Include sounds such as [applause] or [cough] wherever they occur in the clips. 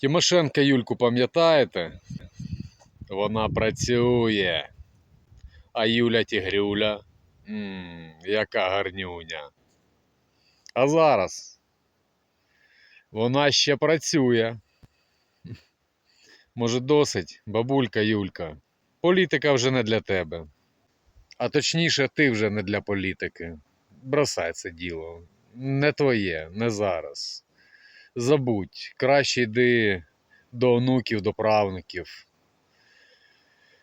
Тимошенка Юльку пам'ятаєте? Вона працює. А Юля Тігрюля. Ммм, яка гарнюня. А зараз вона ще працює. Може, досить, бабулька Юлька. Політика вже не для тебе. А точніше, ти вже не для політики. Бросай це діло. Не твоє, не зараз. Забудь, краще йди до онуків, до правнуків.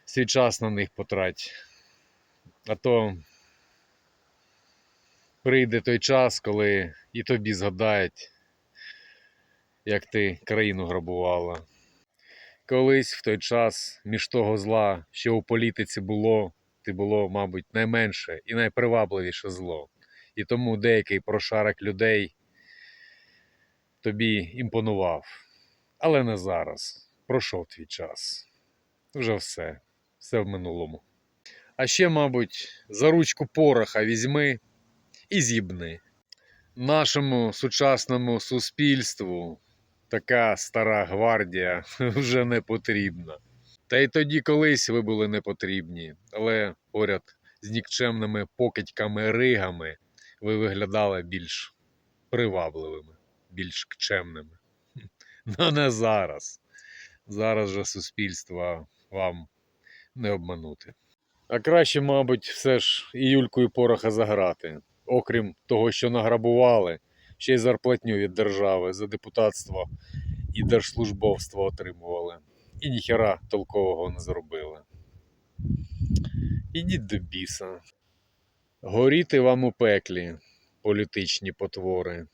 Свій час на них потрать. А то прийде той час, коли і тобі згадають, як ти країну грабувала. Колись в той час між того зла, що у політиці було, ти було, мабуть, найменше і найпривабливіше зло. І тому деякий прошарок людей тобі імпонував. Але не зараз. Пройшов твій час. Вже все. Все в минулому. А ще, мабуть, за ручку пороха візьми і з'їбни. Нашому сучасному суспільству така стара гвардія [laughs] вже не потрібна. Та й тоді колись ви були не потрібні, але поряд з нікчемними покидьками-ригами ви виглядали більш привабливими, більш кчемними. [laughs] Ну не зараз. Зараз же суспільство вам не обманути. А краще, мабуть, все ж і Юлькою пороха заграти. Окрім того, що награбували, ще й зарплатню від держави за депутатство і держслужбовство отримували. І ніхера толкового не зробили. Ідіть до біса. Горіти вам у пеклі, політичні потвори.